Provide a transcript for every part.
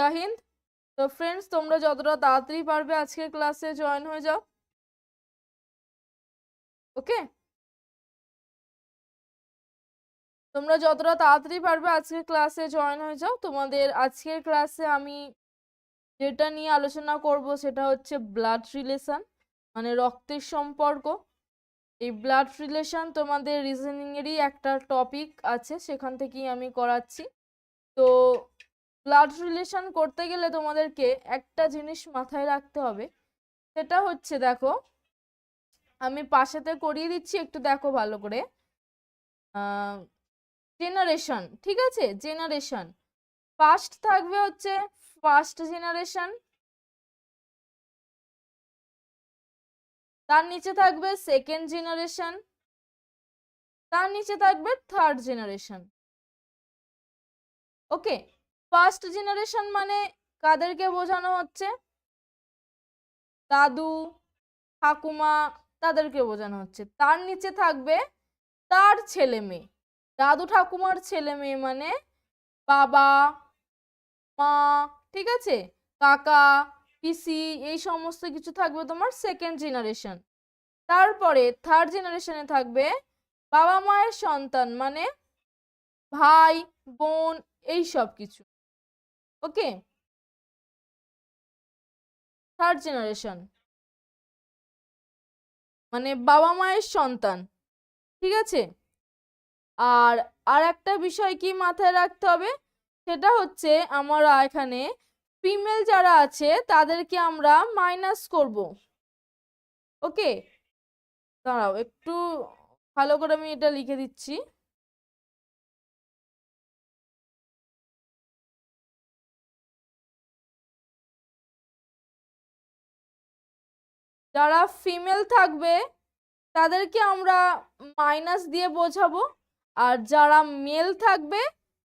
জাহিন্দ তো ফ্রেন্ডস তোমরা যতটা তাড়াতাড়ি পারবে আজকের ক্লাসে জয়েন হয়ে যাও। ওকে তোমরা যতটা তাড়াতাড়ি পারবে আজকের ক্লাসে জয়েন হয়ে যাও। তোমাদের আজকের ক্লাসে আমি যেটা নিয়ে আলোচনা করব সেটা হচ্ছে ব্লাড রিলেশন মানে রক্তের সম্পর্ক। এই ব্লাড রিলেশন তোমাদের রিজনিংয়েরই একটা টপিক আছে, সেখান থেকেই আমি করাচ্ছি। তো ব্লাড রিলেশন করতে গেলে তোমাদেরকে একটা জিনিস মাথায় রাখতে হবে। সেটা হচ্ছে দেখো, আমি পাশেতে করিয়ে দিচ্ছি, একটু দেখো ভালো করে। জেনারেশন ঠিক আছে? জেনারেশন ফার্স্ট থাকবে হচ্ছে ফার্স্ট জেনারেশন তার নিচে থাকবে সেকেন্ড জেনারেশন তার নিচে থাকবে third generation okay first generation মানে কাদেরকে বোঝানো হচ্ছে? দাদু, ঠাকুমা তাদেরকে বোঝানো হচ্ছে। তার নিচে থাকবে তার ছেলে মেয়ে। দাদু ঠাকুমার ছেলে মেয়ে মানে বাবা, মা, ঠিক আছে? কাকা, পিসি, এই সমস্ত কিছু থাকবে তোমার সেকেন্ড জেনারেশন তারপরে থার্ড জেনারেশনে থাকবে বাবা মায়ের সন্তান মানে ভাই, বোন, এই সব কিছু। ওকে? থার্ড জেনারেশন মানে বাবা মায়ের সন্তান, ঠিক আছে? আর আর একটা বিষয় কি মাথায় রাখতে হবে? সেটা হচ্ছে আমরা এখানে ফিমেল যারা আছে, তাদেরকে আমরা মাইনাস করব। ওকে? দাঁড়াও, একটু ভালো করে আমি এটা লিখে দিচ্ছি। যারা ফিমেল থাকবে, তাদেরকে আমরা মাইনাস দিয়ে বোঝাবো। আর যারা মেল থাকবে,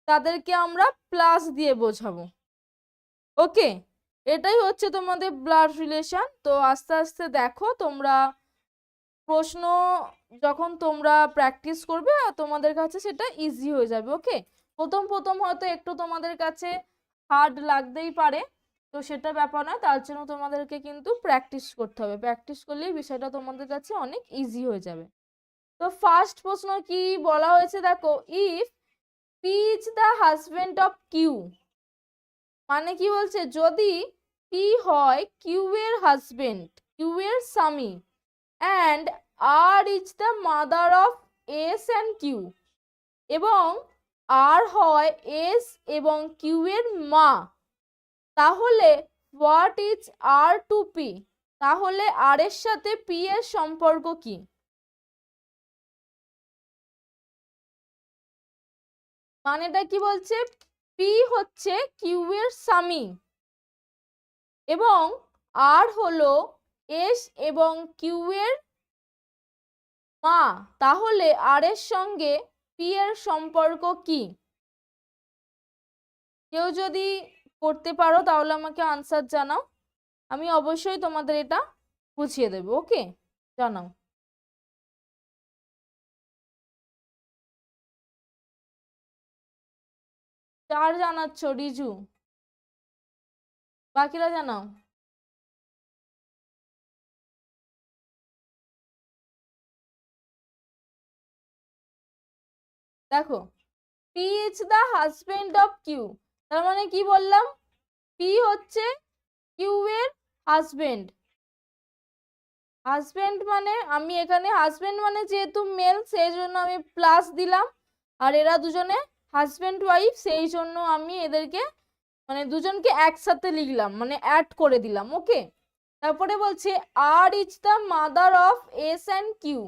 তাদেরকে আমরা প্লাস দিয়ে বোঝাবো। ওকে এটাই হচ্ছে তোমাদের ব্লাড রিলেশন তো আস্তে আস্তে দেখো, তোমরা প্রশ্ন যখন তোমরা প্র্যাকটিস করবে আর তোমাদের কাছে সেটা ইজি হয়ে যাবে। ওকে প্রথম প্রথম হয়তো একটু তোমাদের কাছে হার্ড লাগতেই পারে। তো সেটা ব্যাপার নয়, তার জন্য তোমাদেরকে কিন্তু প্র্যাকটিস করতে হবে। প্র্যাকটিস করলেই বিষয়টা তোমাদের কাছে অনেক ইজি হয়ে যাবে। তো ফার্স্ট প্রশ্ন কি বলা হয়েছে দেখো if P is the husband of Q মানে কি বলছে? যদি পি হয় কিউ এর হাজবেন্ড কিউ এর স্বামী and R is the mother of S and Q এবং আর হয় এস এবং কিউ এর মা তাহলে what is R to P তাহলে আর এর সাথে পি এর সম্পর্ক কি? মানেটা কি বলছে? পি হচ্ছে কিউ এর স্বামী এবং আর হলো এস এবং কিউ এর মা। তাহলে আর এর সঙ্গে পি এর সম্পর্ক কি? কেউ যদি করতে পারো, তাহলে আমাকে আনসার জানাও। আমি অবশ্যই তোমাদের এটা বুঝিয়ে দেবো, ওকে? জানাও। চার জানাচ্ছ, রিজু? বাকিরা জানাও। দেখো P is the husband of Q তার মানে কি বললাম? পি হচ্ছে কিউ এর হাজবেন্ড হাজবেন্ড মানে আমি এখানে হাজবেন্ড মানে যেহেতু মেল সেই জন্য আমি প্লাস দিলাম। আর এরা দুজনে হাজবেন্ড ওয়াইফ সেই জন্য আমি এদেরকে মানে দুজনকে একসাথে লিখলাম মানে অ্যাড করে দিলাম ওকে তারপরে বলছে R is the mother of S and Q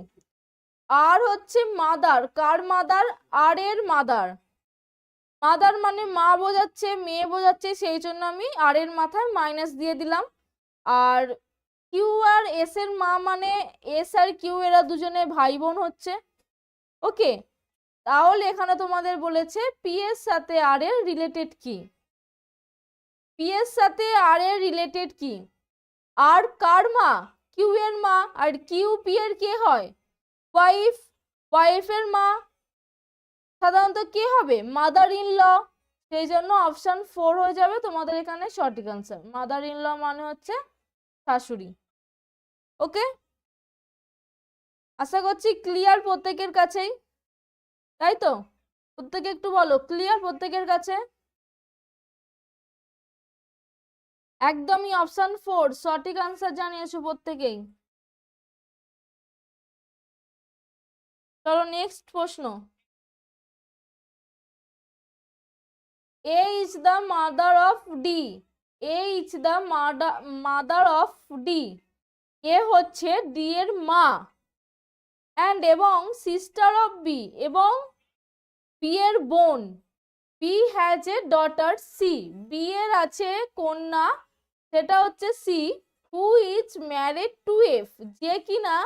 R হচ্ছে মাদার কার মাদার আর এর মাদার মাদার মানে মা বোঝাচ্ছে, মেয়ে বোঝাচ্ছে, সেই জন্য আমি আর এর মাথায় মাইনাস দিয়ে দিলাম। আর কিউ আর এস এর মা মানে এস আর কিউ এরা দুজনে ভাই বোন হচ্ছে। ওকে তাহলে এখানে তোমাদের বলেছে পি এর সাথে আর এর রিলেটেড কি? পি এর সাথে আর এর রিলেটেড কি? আর কার মা? কিউ এর মা। আর কিউ পি এর কে হয়? ওয়াইফ ওয়াইফের মা। সাধারণত কি হবে? মাদার ইন ল সেই জন্য অপশান ফোর হয়ে যাবে তোমাদের এখানে সঠিক আনসার মাদার ইন ল মানে হচ্ছে শাশুড়ি। ওকে আশা করছি ক্লিয়ার প্রত্যেকের কাছেই। তাই তো? প্রত্যেকে একটু বলো ক্লিয়ার প্রত্যেকের কাছে? একদমই অপশান ফোর সঠিক আনসার জানিয়েছো প্রত্যেকেই। চলো নেক্সট প্রশ্ন। A is the mother of D A is the mother of D A হচ্ছে ডি এর মা। অ্যান্ড এবং সিস্টার অফ বি এবং বি এর বোন। B has a daughter C B এর আছে কন্যা। সেটা হচ্ছে C who is married to F যে কিনা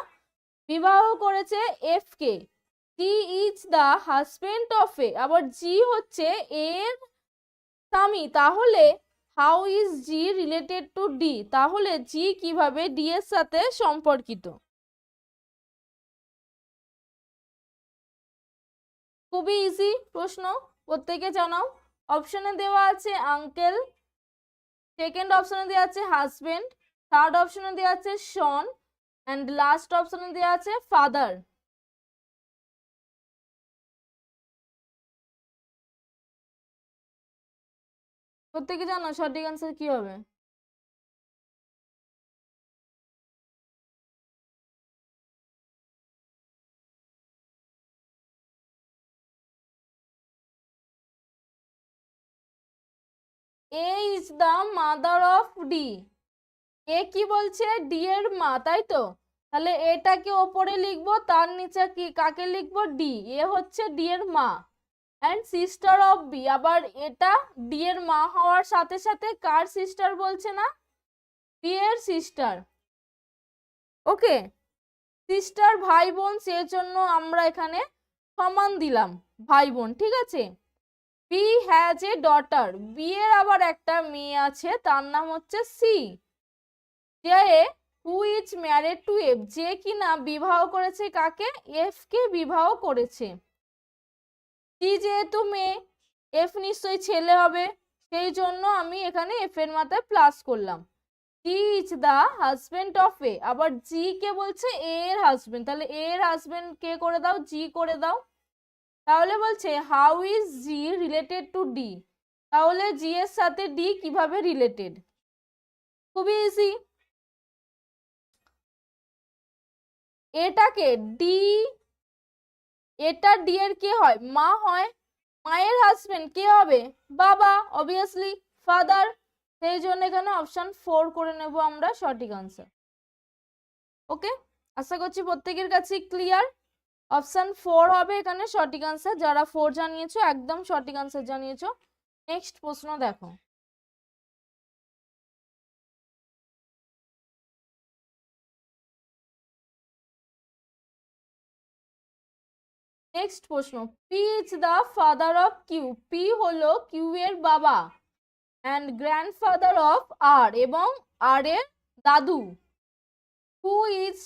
বিবাহ করেছে F K. G is the husband of A আবার জি হচ্ছে এর স্বামী তাহলে how is G related to D তাহলে জি কীভাবে ডি এর সাথে সম্পর্কিত? খুবই ইজি প্রশ্ন, প্রত্যেকে জানাও। অপশনে দেওয়া আছে আঙ্কেল সেকেন্ড অপশনে দেওয়া আছে হাজবেন্ড থার্ড অপশনে দেওয়া আছে শন অ্যান্ড লাস্ট অপশনে দেওয়া আছে ফাদার প্রত্যেকে জানো সঠিক আনসার কি হবে? A is the mother of D A কি বলছে? ডি এর মা, তাই তো? তাহলে এটাকে ওপরে লিখব? তার নিচে কি, কাকে লিখব? ডি এ হচ্ছে ডি এর মা। অ্যান্ড সিস্টার অফ বি আবার এটা ডি এর মা হওয়ার সাথে সাথে কার সিস্টার বলছে না? বি এর সিস্টার ওকে সিস্টার ভাই বোন সেই জন্য আমরা এখানে সমান দিলাম, ভাই বোন, ঠিক আছে? B has a daughter B এর আবার একটা মেয়ে আছে, তার নাম হচ্ছে সি যে who is married to F যে কিনা বিবাহ করেছে কাকে? এফ কে বিবাহ করেছে। সি যেহেতু মেয়ে এফ নিশ্চয়ই ছেলে হবে, সেই জন্য আমি এখানে এফ এর মাথায় প্লাস করলাম। T is the husband of A আবার জি কে বলছে এ এর হাজবেন্ড তাহলে এ এর হাজবেন্ড কে করে দাও? জি করে দাও। তাহলে বলছে how is G related to D তাহলে জি এর সাথে ডি কীভাবে রিলেটেড খুবই ইজি এটাকে ডি এটা ডি এর কে হয়? মা হয়, মায়ের হাজবেন্ড কে হবে? বাবা অবভিয়াসলি ফাদার সেই জন্য এখানে অপশন ফোর করে নেব আমরা সঠিক আনসার ওকে আশা করছি প্রত্যেকের কাছে ক্লিয়ার অপশান ফোর হবে এখানে সঠিক আনসার যারা ফোর জানিয়েছো, একদম সঠিক আনসার জানিয়েছো। নেক্সট প্রশ্ন দেখো। নেক্সট প্রশ্ন P is the father of Q P হলো কিউ এর বাবা অ্যান্ড গ্র্যান্ডফাদার অফ আর এবং আর এর দাদু। Who is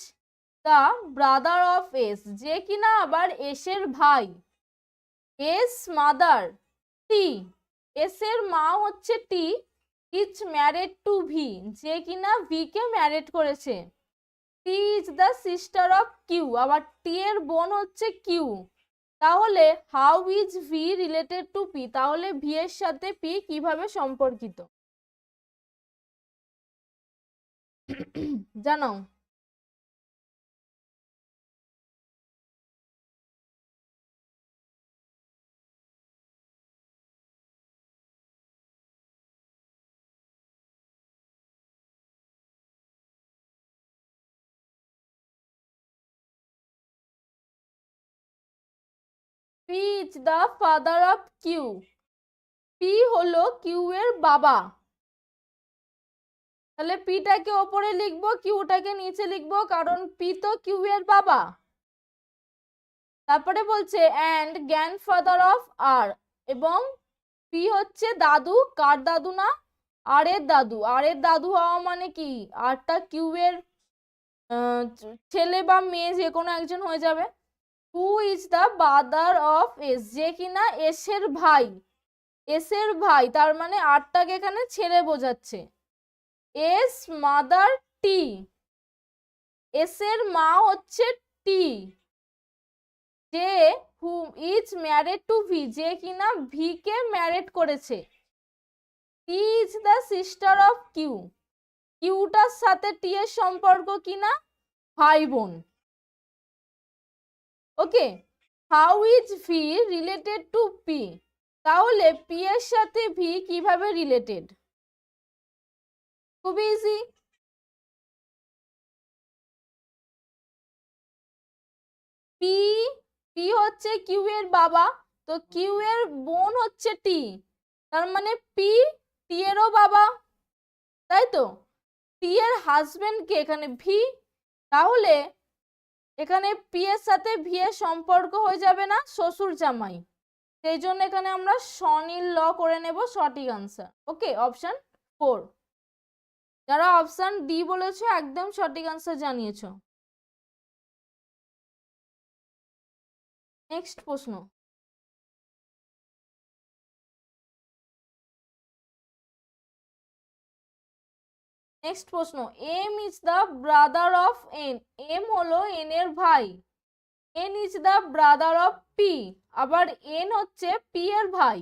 the brother of S যে কিনা আবার এসের ভাই। এস মাদার টি এস এর মা হচ্ছে T is married to V যে কিনা ভি কে ম্যারেড করেছে। T is the sister of Q আবার টি এর বোন হচ্ছে কিউ তাহলে how is V related to P তাহলে ভি এর সাথে পি কীভাবে সম্পর্কিত? জানাও P is the father of Q P হলো কিউ এর বাবা। তাহলে পিটাকে ওপরে লিখব কিউটাকে নিচে লিখব, কারণ পি তো কিউ এর বাবা। তারপরে বলছে অ্যান্ড গ্র্যান্ডফাদার অফ আর এবং পি হচ্ছে দাদু, কার দাদু না? আর এর দাদু। আর এর দাদু হওয়া মানে কি? আরটা কিউ এর ছেলে বা মেয়ে যে কোনো একজন হয়ে যাবে। Who is the brother of S যে কিনা এসের ভাই। এসের ভাই, তার মানে আটটাকে এখানে ছেড়ে বোঝাচ্ছে। এস মাদার টি এসের মা হচ্ছে টি যে whom is married to V যে কিনা ভি কে ম্যারেড করেছে। T is the sister of Q cuter সাথে টি এর সম্পর্ক কিনা? ভাই বোন okay how is V related to P তাহলে পি এর সাথে ভি কীভাবে রিলেটেড খুবই ইজি পি পি হচ্ছে কিউ এর বাবা, তো কিউ এর বোন হচ্ছে টি তার মানে পি টি এরও বাবা, তাই তো? টি এর হাজবেন্ড কে এখানে ভি তাহলে এখানে পি এর সাথে ভি এর সম্পর্ক হয়ে যাবে না, শ্বশুর জামাই। সেই জন্য এখানে আমরা সনির ল করে নেব সঠিক আনসার ওকে অপশান ফোর যারা অপশান ডি বলেছ, একদম সঠিক আনসার জানিয়েছ। নেক্সট প্রশ্ন। নেক্সট প্রশ্ন M is the brother of N M হলো এন এর ভাই। N is the brother of P আবার এন হচ্ছে পি এর ভাই।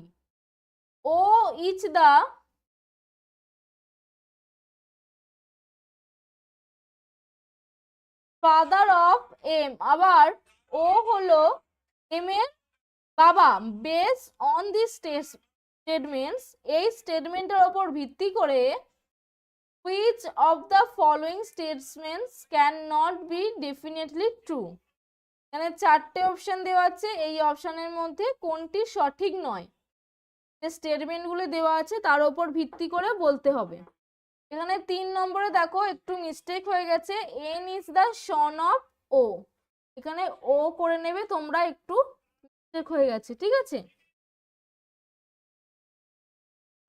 O is the father of M আবার ও হলো এম এর বাবা। বেস অন দি স্টেটমেন্টস এই স্টেটমেন্টের ওপর ভিত্তি করে of the following statements can not be definitely true এখানে চারটে অপশন দেওয়া আছে। এই অপশনের মধ্যে কোনটি সঠিক নয়? স্টেটমেন্টগুলো দেওয়া আছে, তার উপর ভিত্তি করে বলতে হবে। এখানে তিন নম্বরে দেখো, একটু মিস্টেক হয়ে গেছে। N is the son of O এখানে ও করে নেবে, তোমরা একটু মিস্টেক হয়ে গেছে, ঠিক আছে?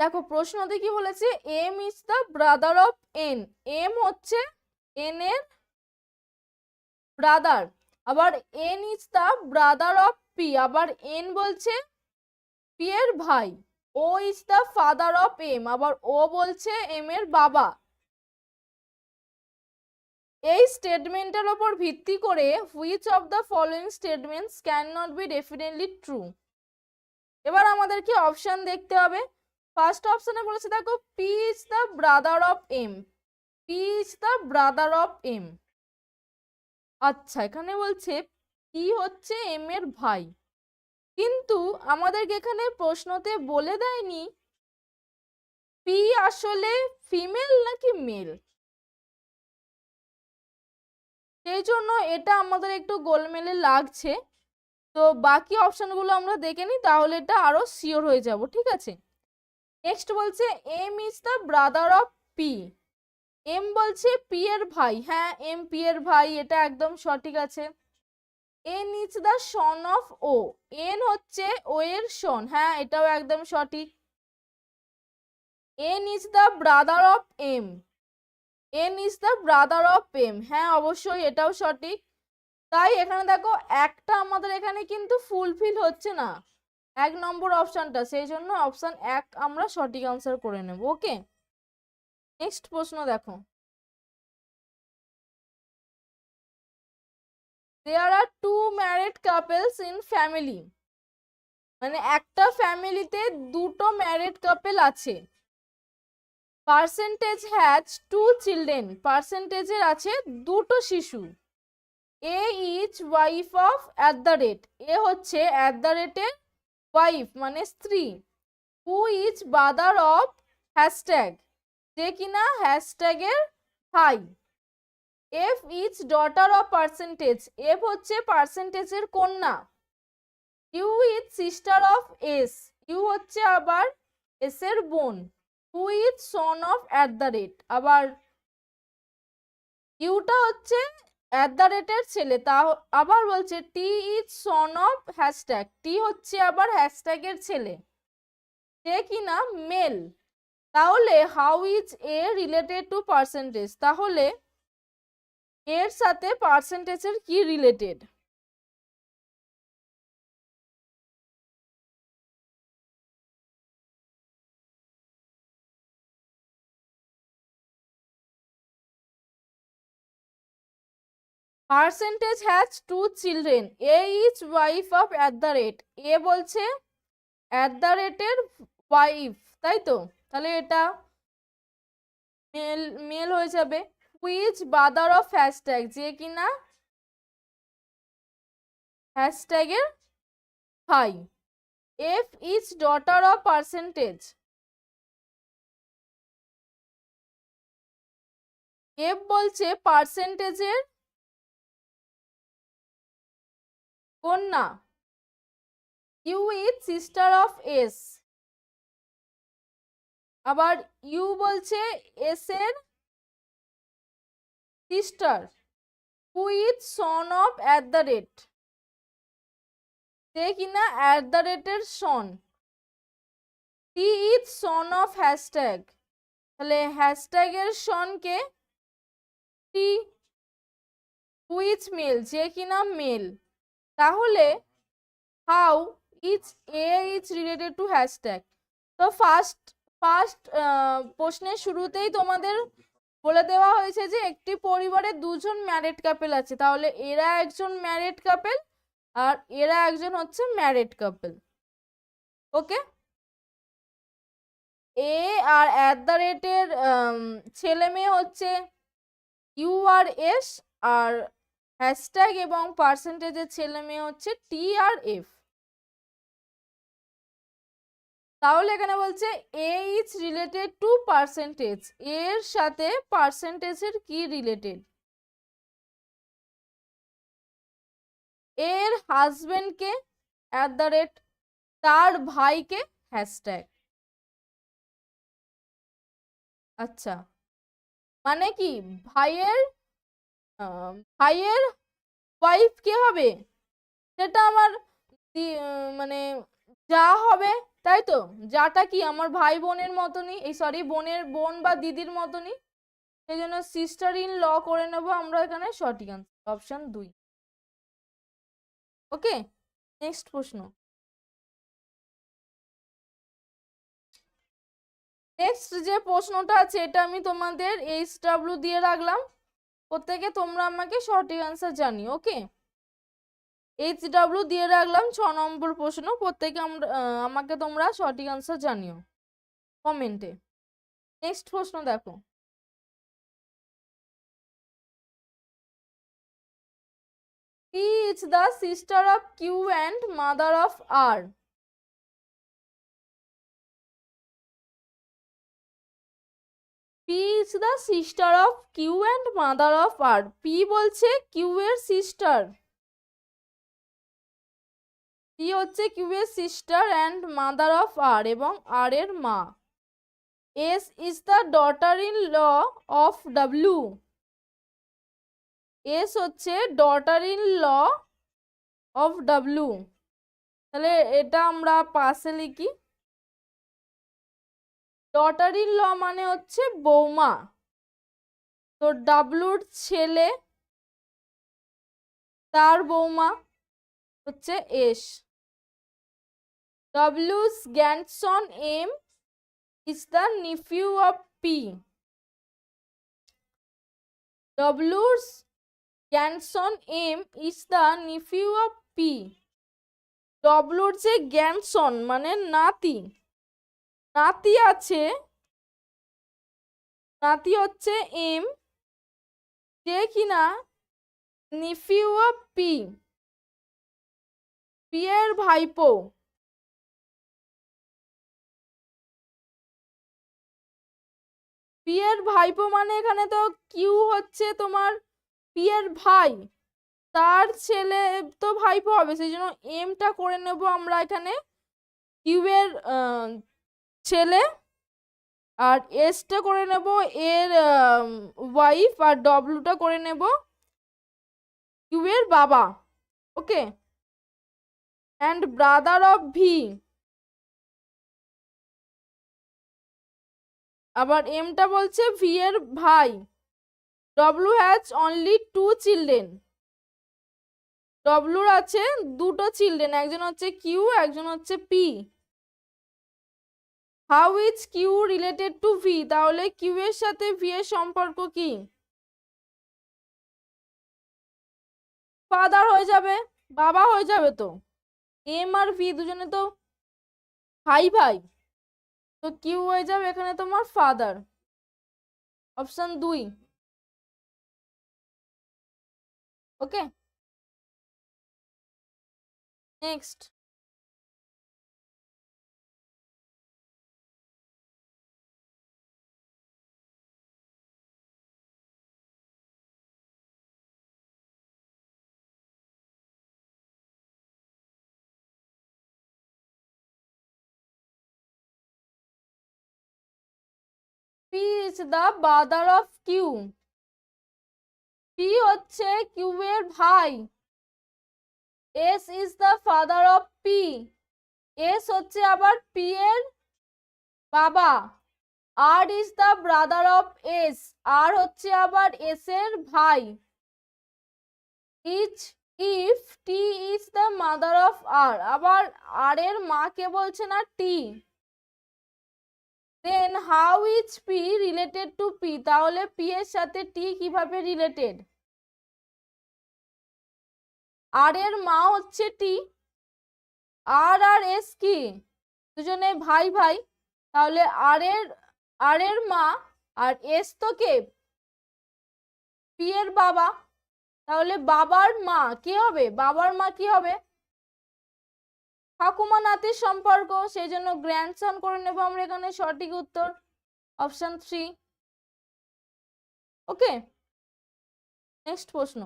দেখো প্রশ্নতে কি বলেছে M is the brother of N M হচ্ছে এন এর ব্রাদার আবার N is the brother of P আবার এন বলছে পি এর ভাই। O is the father of M আবার ও বলছে এম এর বাবা। এই স্টেটমেন্টের ওপর ভিত্তি করে which of the following statements can not be definitely true এবার আমাদেরকে অপশন দেখতে হবে? ফার্স্ট অপশনে বলেছে দেখো P is the brother of M P is the brother of M আচ্ছা এখানে বলছে পি হচ্ছে এম এর ভাই। কিন্তু আমাদেরকে এখানে প্রশ্নতে বলে দেয়নি পি আসলে ফিমেল নাকি মেল সেই জন্য এটা আমাদের একটু গোলমেলে লাগছে। তো বাকি অপশনগুলো আমরা দেখে নিই, তাহলে এটা আরও শিওর হয়ে যাব, ঠিক আছে? নেক্সট বলছে M is the brother of P M বলছে পি এর ভাই। হ্যাঁ এম পি এর ভাই, এটা একদম সঠিক আছে। N is the son of O N হচ্ছে ও এর সন হ্যাঁ এটাও একদম সঠিক। N is the brother of M N is the brother of M হ্যাঁ অবশ্যই এটাও সঠিক। তাই এখানে দেখো, একটা আমাদের এখানে কিন্তু ফুলফিল হচ্ছে না। এক নম্বর অপশনটা, সেই জন্য অপশন এক আমরা সঠিক আনসার করে নেব ওকে নেক্সট প্রশ্ন দেখো। There are two married couples in family মানে একটা ফ্যামিলিতে দুটো ম্যারিড কাপেল আছে। পার্সেন্টেজ হ্যাজ টু চিলড্রেন পার্সেন্টেজের আছে দুটো শিশু। A is wife of at the rate A হচ্ছে অ্যাট দ্য রেটের ওয়াইফ মানে স্ত্রী। Who is brother of hashtag যে কিনা হ্যাশট্যাগের ভাই। F is daughter of percentage F হচ্ছে পার্সেন্টেজের কন্যা। U is sister of S U হচ্ছে আবার এস এর বোন। Who is son of at the rate আবার ইউটা হচ্ছে অ্যাট দ্য রেটের ছেলে, তা আবার বলছে T is son of hashtag T হচ্ছে আবার হ্যাশট্যাগের ছেলে। সে কিনা মেল তাহলে how is A related to percentage তাহলে এর সাথে পার্সেন্টেজের কি related percentage has two children A is wife of at the rate A বলছে অ্যাট দ্য রেটের ওয়াইফ তাই তো? তাহলে এটা মেল মেল হয়ে যাবে। হুইচ বাদার অফ হ্যাশট্যাগ যে কিনা হ্যাশট্যাগের ভাই। F is daughter of percentage F বলছে পার্সেন্টেজের কন্যা। U is sister of S. আবার ইউ বলছে এস এর sister, who is son of at the rate. সে কিনা অ্যাট দ্য রেটের son. T is son of hashtag. তাহলে হ্যাশট্যাগের সনকে টি হুইচ মেল, যে কিনা মেল। তাহলে how is A is related to hashtag তো ফার্স্ট ফার্স্ট প্রশ্নের শুরুতেই তোমাদের বলে দেওয়া হয়েছে যে একটি পরিবারে দুজন ম্যারেড কাপেল আছে। তাহলে এরা একজন ম্যারেড কাপেল আর এরা একজন হচ্ছে ম্যারেড কাপেল ওকে এ আর অ্যাট দ্য রেটের ছেলে মেয়ে হচ্ছে ইউ আর এস আর হ্যাশট্যাগ এবং পার্সেন্টেজের ছেলে মেয়ে হচ্ছে টি আর এফ তাহলে এখানে বলছে A is related to percentage এর সাথে পার্সেন্টেজের কি রিলেটেড এর হাজবেন্ডকে অ্যাট দ্য রেট তার ভাইকে হ্যাশট্যাগ আচ্ছা মানে কি ভাইয়ের ভাইয়ের ওয়াইফ কে হবে? সেটা আমার মানে যা হবে, তাই তো? যাটা কি আমার ভাই বোনের মতনই, এই সরি বোনের বোন বা দিদির মতনই? সেই জন্য সিস্টার ইন ল করে নেব আমরা এখানে সঠিক আনসার অপশন দুই। ওকে নেক্সট প্রশ্ন। নেক্সট যে প্রশ্নটা আছে, এটা আমি তোমাদের এইচ ডাব্লিউ দিয়ে রাখলাম। প্রত্যেকে তোমরা আমাকে সঠিক আনসার জানিও ওকে এইচ ডাব্লিউ দিয়ে রাখলাম ছ নম্বর প্রশ্ন, প্রত্যেকে আমরা আমাকে তোমরা সঠিক আনসার জানিও কমেন্টে নেক্সট প্রশ্ন দেখো। P is the sister of Q and mother of R. P is the sister of Q and mother of R P বলছে Q এর সিস্টার পি হচ্ছে কিউ এর sister and mother of R এবং আর এর মা। S is the daughter in law of W. S হচ্ছে daughter in law of W তাহলে এটা আমরা পাশে লিখি। ডটার ইন ল মানে হচ্ছে বৌমা। তো ডাবলুর ছেলে তার বৌমা হচ্ছে S. ডাব্লুস গ্যান্ডসন M is the nephew of P ডাব্লুস গ্যানসন M is the nephew of P ডব্লুর যে গ্যানসন মানে নাতি নাতি আছে। নাতি হচ্ছে এম। যে কিনা নিফিউ পি। পিয়ের ভাইপো। পিয়ের ভাইপো মানে এখানে তো কিউ হচ্ছে তোমার পিয়ের ভাই। তার ছেলে তো ভাইপো হবে সেই জন্য এমটা করে নেব আমরা এখানে। কিউ এর আহ, ছেলে আর এসটা করে নেব, এর ওয়াইফ আর ডব্লুটা করে নেব। কিউ এর বাবা, okay? And brother of V আবার এমটা বলছে ভি এর ভাই। W has only two children ডব্লুর আছে দুটো চিলড্রেন একজন হচ্ছে কিউ একজন হচ্ছে P how is Q related to V তাহলে কিউ এর সাথে ভি এর সম্পর্ক কি? ফাদার হয়ে যাবে, বাবা হয়ে যাবে তো। এম আর ভি দুজনে তো ভাই ভাই তো কিউ হয়ে যাবে এখানে তোমার ফাদার অপশন দুই। Okay next P is the brother of Q. P হচ্ছে Q এর ভাই S is the father of P. S হচ্ছে আবার P এর বাবা R is the brother of S. R হচ্ছে আবার S এর ভাই each if T is the mother of R আবার আর এর মা কে বলছে না T then how is P related to P তাহলে পি এর সাথে টি কীভাবে রিলেটেড আর এর মা হচ্ছে টি আর আর এস কি? দুজনে ভাই ভাই। তাহলে আর এর আর এর মা আর এস তো কে? পি এর বাবা। তাহলে বাবার মা কি হবে? বাবার মা কি হবে? ঠাকুমা নাতির সম্পর্ক সেই জন্য গ্র্যান্ডসন করে নেব আমরা এখানে সঠিক উত্তর। অপশন থ্রি ওকে নেক্সট প্রশ্ন।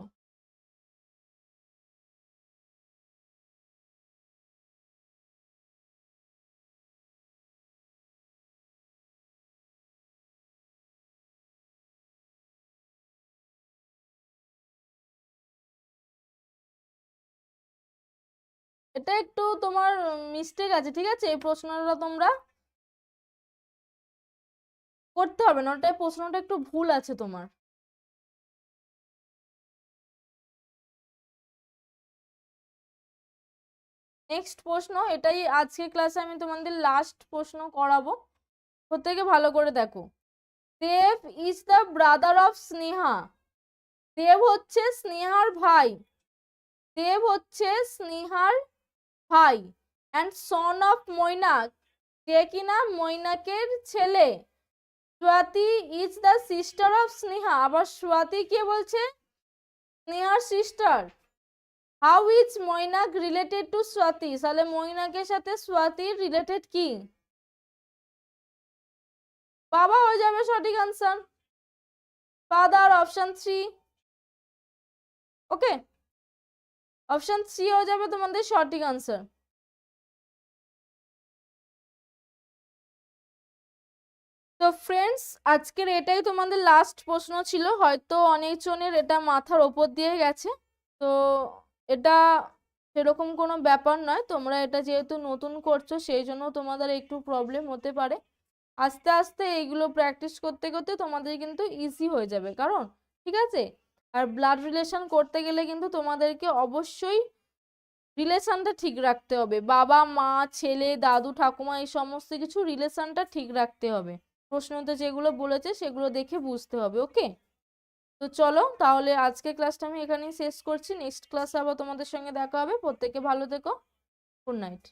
এটা একটু তোমার মিস্টেক আছে, ঠিক আছে? এই প্রশ্নটা তোমরা করতে হবে না ওটা প্রশ্নটা একটু ভুল আছে তোমার। নেক্সট প্রশ্ন, এটাই আজকে ক্লাসে আমি তোমাদের লাস্ট প্রশ্ন করাবো। প্রত্যেকে ভালো করে দেখো। Dev is the brother of Sneha. Dev হচ্ছে স্নেহার ভাই। দেব হচ্ছে স্নেহার ভাই অ্যান্ড সন অফ মৈনাক যে কিনা মৈনাকের ছেলে। Swati is the sister of Sneha. আবার স্বাতি কে বলছে? স্নেহার sister how is Mainak related to Swati? তাহলে মৈনাকের সাথে স্বাতির রিলেটেড কি? বাবা হয়ে যাবে সঠিক answer father option three okay option C হয়ে যাবে তোমাদের সঠিক আনসার তো ফ্রেন্ডস আজকের এটাই তোমাদের লাস্ট প্রশ্ন ছিল। হয়তো অনেকজনের এটা মাথার ওপর দিয়ে গেছে। তো এটা সেরকম কোনো ব্যাপার নয়। তোমরা এটা যেহেতু নতুন করছ, সেই জন্য তোমাদের একটু প্রবলেম হতে পারে। আস্তে আস্তে এইগুলো প্র্যাকটিস করতে করতে তোমাদের কিন্তু ইজি হয়ে যাবে। কারণ, ঠিক আছে? আর ব্লাড রিলেশন করতে গেলে কিন্তু তোমাদেরকে অবশ্যই রিলেশনটা ঠিক রাখতে হবে। বাবা, মা, ছেলে, দাদু, ঠাকুমা এই সমস্ত কিছু রিলেশনটা ঠিক রাখতে হবে। প্রশ্নতে যেগুলো বলেছে সেগুলো দেখে বুঝতে হবে ওকে তো চলো তাহলে আজকে ক্লাসটা আমি এখানেই শেষ করছি। নেক্সট ক্লাসে আবার তোমাদের সঙ্গে দেখা হবে। প্রত্যেকে ভালো থেকো। Good night